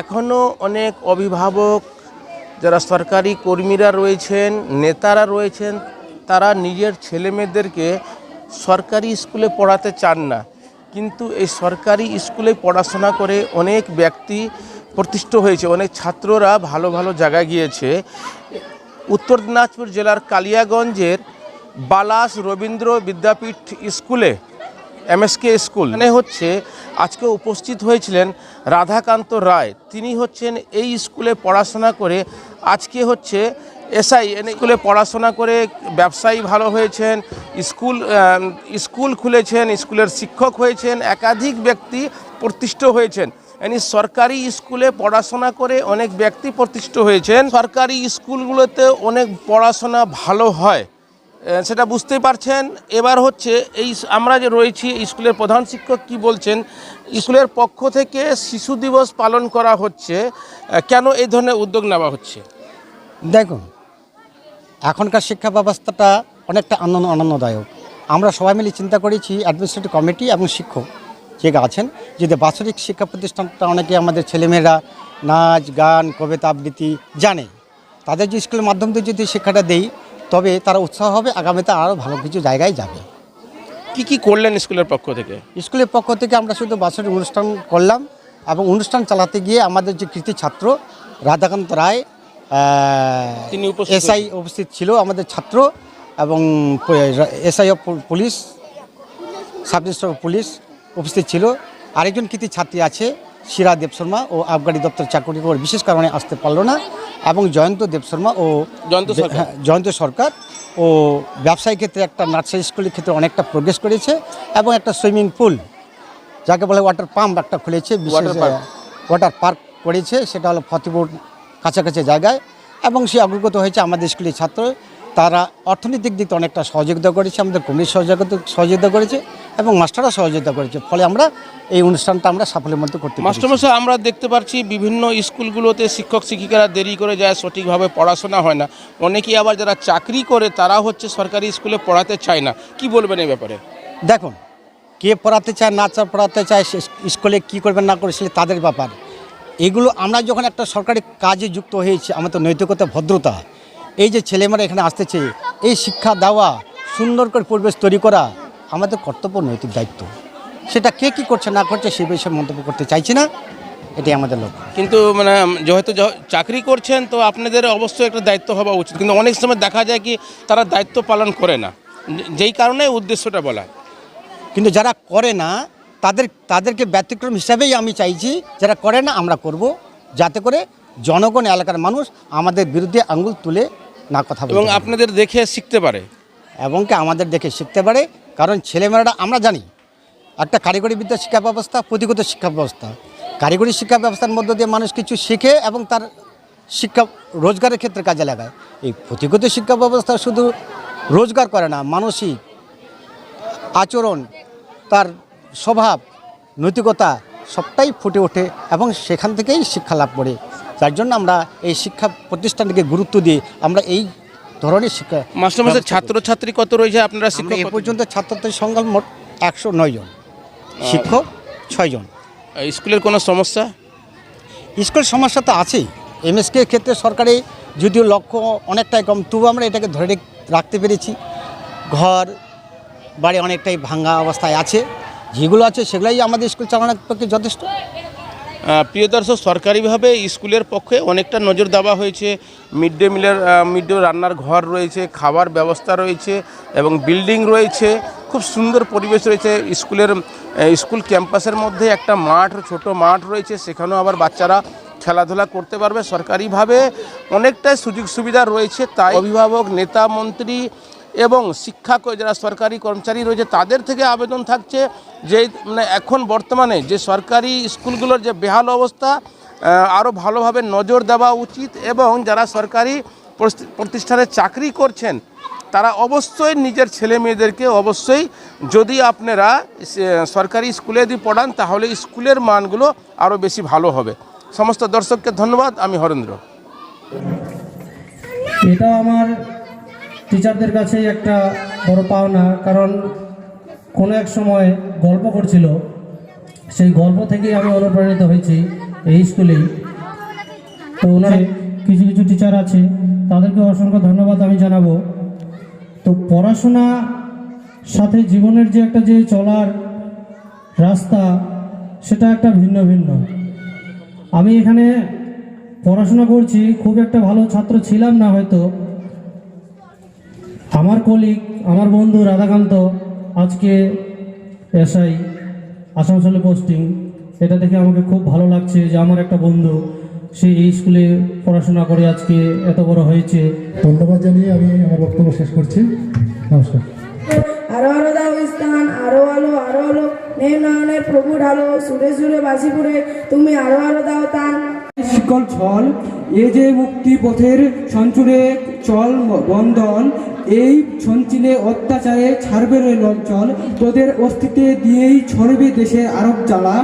এখনও অনেক অভিভাবক, যারা সরকারি কর্মীরা রয়েছেন, নেতারা রয়েছেন, তারা নিজের ছেলেমেয়েদেরকে সরকারি স্কুলে পড়াতে চান না। কিন্তু এই সরকারি স্কুলে পড়াশোনা করে অনেক ব্যক্তি প্রতিষ্ঠিত হয়েছে, অনেক ছাত্ররা ভালো ভালো জায়গায় গিয়েছে। উত্তর দিনাজপুর জেলার কালিয়াগঞ্জের বালাস রবীন্দ্র বিদ্যাপীঠ স্কুলে এমএসকে স্কুল। মানে হচ্ছে, আজকে উপস্থিত হয়েছিলেন রাধাকান্ত রায়। তিনি হচ্ছেন এই স্কুলে পড়াশোনা করে, আজকে হচ্ছে এসআই এন স্কুলে পড়াশোনা করে ব্যবসায়ী ভালো হয়েছেন, স্কুল স্কুল খুলেছেন, স্কুলের শিক্ষক হয়েছেন, একাধিক ব্যক্তি প্রতিষ্ঠিত হয়েছেন। এনি সরকারি স্কুলে পড়াশোনা করে অনেক ব্যক্তি প্রতিষ্ঠিত হয়েছেন। সরকারি স্কুলগুলোতে অনেক পড়াশোনা ভালো হয়। সেটা বুঝতেই পারছেন। এবার হচ্ছে এই আমরা যে রয়েছি স্কুলের প্রধান শিক্ষক কি বলছেন, স্কুলের পক্ষ থেকে শিশু দিবস পালন করা হচ্ছে কেন এই ধরনের উদ্যোগ নেওয়া হচ্ছে? দেখুন, এখনকার শিক্ষা ব্যবস্থাটা অনেকটা আনন্দ, আনন্দদায়ক। আমরা সবাই মিলে চিন্তা করেছি অ্যাডমিনিস্ট্রেটিভ কমিটি এবং শিক্ষক যে আছেন, যদি বাৎসরিক শিক্ষা প্রতিষ্ঠানটা অনেকে আমাদের ছেলেমেয়েরা নাচ, গান, কবিতা, আবৃত্তি জানে, তাদের যে স্কুলের মাধ্যম দিয়ে যদি শিক্ষাটা দেই তবে তারা উৎসাহ হবে আগামীতে আরও ভালো কিছু জায়গায় যাবে। কি কি করলেন স্কুলের পক্ষ থেকে? স্কুলের পক্ষ থেকে আমরা শুধু বাৎসরিক অনুষ্ঠান করলাম এবং অনুষ্ঠান চালাতে গিয়ে আমাদের যে কৃতি ছাত্র রাধাকান্ত রায় তিনি এসআই উপস্থিত ছিল আমাদের ছাত্র এবং SI of police sub inspector of police উপস্থিত ছিল। আরেকজন কৃতি ছাত্রী আছে শিরা দেব শর্মা ও আবগারি দপ্তর চাকরি করে বিশেষ কারণে আসতে পারল না। এবং জয়ন্ত দেব শর্মা ও জয়ন্ত হ্যাঁ, জয়ন্ত সরকার ও ব্যবসায়ী ক্ষেত্রে একটা নার্সারি স্কুলের ক্ষেত্রে অনেকটা প্রোগ্রেস করেছে এবং একটা সুইমিং পুল যাকে বলে ওয়াটার পাম্প একটা খুলেছে বিশেষ ওয়াটার পার্ক করেছে সেটা হলো ফতেপুর কাছাকাছি জায়গায়। এবং সে অগ্রগত হয়েছে আমাদের স্কুলের ছাত্র। তারা অর্থনৈতিক দিক থেকে অনেকটা সহযোগিতা করেছে আমাদের কমিটির সহযোগিতা সহযোগিতা করেছে। এবং মাস্টাররা সহযোগিতা করেছে। ফলে আমরা এই অনুষ্ঠানটা আমরা সাফল্যের মধ্যে করতে মাস্টারমশাই আমরা দেখতে পাচ্ছি বিভিন্ন স্কুলগুলোতে শিক্ষক শিক্ষিকারা দেরি করে যায় সঠিকভাবে পড়াশোনা হয় না। অনেকেই আবার যারা চাকরি করে তারা হচ্ছে সরকারি স্কুলে পড়াতে চায় না। কি বলবেন এই ব্যাপারে? দেখুন কে পড়াতে চায় না চা পড়াতে চায় স্কুলে কী করবেন না করে সেটা তাদের ব্যাপার। এগুলো আমরা যখন একটা সরকারি কাজে যুক্ত হয়েছি আমাদের নৈতিকতা ভদ্রতা। এই যে ছেলেমেয়েরা এখানে আসতেছে এই শিক্ষা দেওয়া সুন্দর করে পরিবেশ তৈরি করা আমাদের কর্তব্য নৈতিক দায়িত্ব। সেটা কে কী করছে না করছে সে বিষয়ে মন্তব্য করতে চাইছি না। এটাই আমাদের লক্ষ্য। কিন্তু মানে যেহেতু চাকরি করছেন তো আপনাদের অবশ্যই একটা দায়িত্ব হওয়া উচিত। কিন্তু অনেক সময় দেখা যায় কি তারা দায়িত্ব পালন করে না। যেই কারণে উদ্দেশ্যটা বলা। কিন্তু যারা করে না তাদের তাদেরকে ব্যতিক্রম হিসাবেই আমি চাইছি যারা করে না আমরা করব। যাতে করে জনগণ এলাকার মানুষ আমাদের বিরুদ্ধে আঙ্গুল তুলে না কথা এবং আপনাদের দেখে শিখতে পারে। এবং কি আমাদের দেখে শিখতে পারে কারণ ছেলেমেয়েরা, আমরা জানি, একটা কারিগরি বিদ্যা শিক্ষা ব্যবস্থা, পুঁথিগত শিক্ষা ব্যবস্থা। কারিগরি শিক্ষা ব্যবস্থার মধ্য দিয়ে মানুষ কিছু শিখে এবং তার শিক্ষা, রোজগারের ক্ষেত্রে কাজে লাগায়। এই পুঁথিগত শিক্ষা ব্যবস্থা শুধু রোজগার করে না, মানসিক আচরণ, তার স্বভাব, নৈতিকতা, সবটাই ফুটে ওঠে এবং সেখান থেকেই শিক্ষা লাভ করে। যার জন্য আমরা এই শিক্ষা প্রতিষ্ঠানকে গুরুত্ব দিয়ে আমরা এই ধরনের শিক্ষা মাস্টারমশাই। ছাত্রছাত্রী কত রয়েছে আপনারা শিক্ষক এ পর্যন্ত ছাত্রদের সংখ্যা মোট একশো নয় জন। শিক্ষক ছয়জন স্কুলের কোনো সমস্যা? স্কুল সমস্যা তো আছেই। এমএসকে ক্ষেত্রে সরকারি যদিও লক্ষ্য অনেকটাই কম তবু আমরা এটাকে ধরে রেখ- রাখতে পেরেছি। ঘর বাড়ি অনেকটাই ভাঙ্গা অবস্থায় আছে। যেগুলো আছে সেগুলোই আমাদের স্কুল চালানোর পক্ষে যথেষ্ট। প্রিয় দর্শক, সরকারিভাবে স্কুলের পক্ষে অনেকটা নজর দেওয়া হয়েছে। মিড ডে মিলের মিড ডে রান্নার ঘর রয়েছে খাবার ব্যবস্থা রয়েছে এবং বিল্ডিং রয়েছে। খুব সুন্দর পরিবেশ রয়েছে স্কুলের স্কুল ক্যাম্পাসের মধ্যে। একটা মাঠ, ছোট মাঠ রয়েছে, সেখানেও আবার বাচ্চারা খেলাধুলা করতে পারবে। সরকারিভাবে অনেকটাই সুযোগ সুবিধা রয়েছে। তাই অভিভাবক, নেতা, মন্ত্রী এবং শিক্ষা যারা সরকারি কর্মচারী রয়েছে, তাদের থেকে আবেদন থাকছে যে মানে এখন বর্তমানে যে সরকারি স্কুলগুলোর যে বেহাল অবস্থা আরও ভালোভাবে নজর দেওয়া উচিত এবং যারা সরকারি প্রতিষ্ঠানে চাকরি করছেন, তারা অবশ্যই নিজের ছেলে মেয়েদেরকে অবশ্যই যদি আপনারা সরকারি স্কুলে যদি পড়ান, তাহলে স্কুলের মানগুলো আরও বেশি ভালো হবে। সমস্ত দর্শককে ধন্যবাদ, আমি হরেন্দ্র। এটা আমার টিচারদের কাছে একটা বড় পাওনা, কারণ কোনো এক সময় গল্প করছিল, সেই গল্প থেকেই আমি অনুপ্রাণিত হয়েছি এই স্কুলেই। তো ওনার কিছু কিছু টিচার আছে, তাদেরকে অসংখ্য ধন্যবাদ আমি জানাব। তো পড়াশোনা সাথে জীবনের যে একটা যে চলার রাস্তা, সেটা একটা ভিন্ন ভিন্ন। আমি এখানে পড়াশোনা করছি, খুব একটা ভালো ছাত্র ছিলাম না হয়তো আমার কলিগ আমার বন্ধু রাধাকান্ত আজকে এসআই আসানসোলে পোস্টিং এটা দেখে আমাকে খুব ভালো লাগছে যে আমার একটা বন্ধু সে এই স্কুলে পড়াশোনা করে আজকে এত বড় হয়েছে। ধন্যবাদ জানিয়ে আমি আমার বক্তব্য শেষ করছি। নমস্কার। আরও আরও দাও স্থান আরও আলো আরও আলো। নেই নয়নের প্রভু ঢালো সুরে সুরে বাসি পুরে তুমি আরও আরও দাও তান শিকল ছল এ যে মুক্তি পথের সঞ্চুরে চল বন্ধন, এই সঞ্চিলে অত্যাচারে ছাড়বে রে লঞ্চল তোদের অস্তিত্বে দিয়েই ছড়বে দেশে আরব জ্বালা।